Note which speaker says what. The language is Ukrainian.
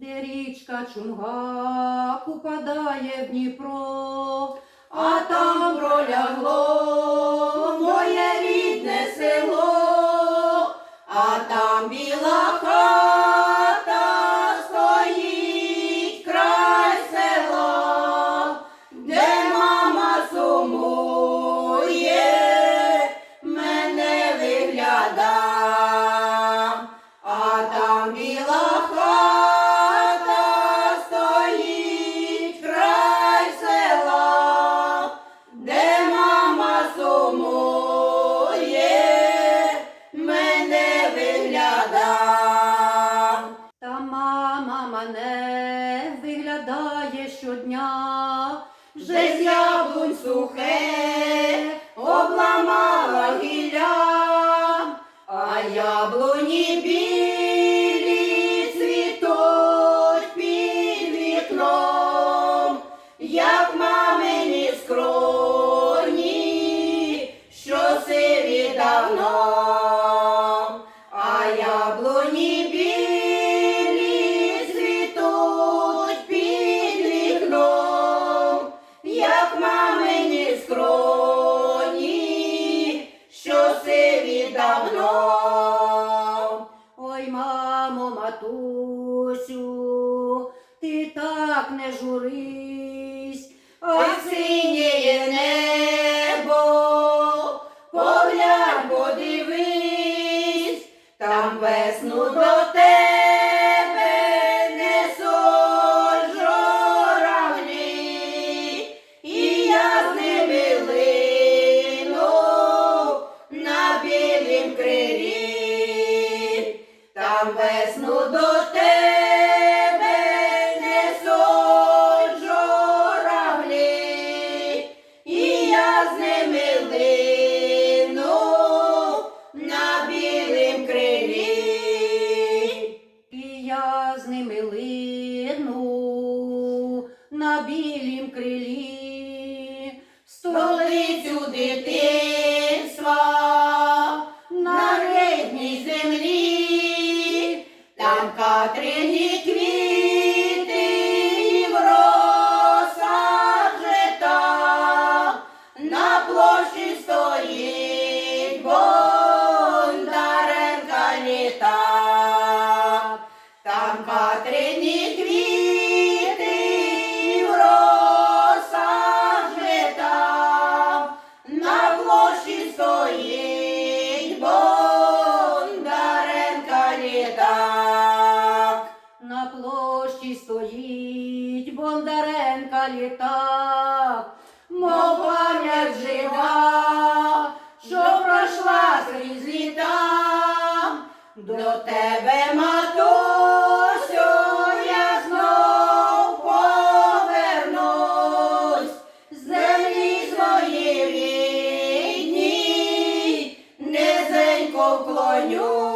Speaker 1: де річка Чунгак упадає в Дніпро, а там пролягло моє рідне село, а там біла хата стоїть край села, де мама сумує, мене вигляда, а там біла щодня, вже з яблунь сухе обламала гілля, а яблуні білі що давно. Ой, мамо, матусю, ти так не журись, ой, синє небо, я з ними лину на білім крилі, столицю дитинства на рідній землі, там Катрині квіти Бондаренка літак, мов пам'ять жива, що пройшла крізь літа. До тебе, матусю, я знов землі рідні, низенько вклонюсь.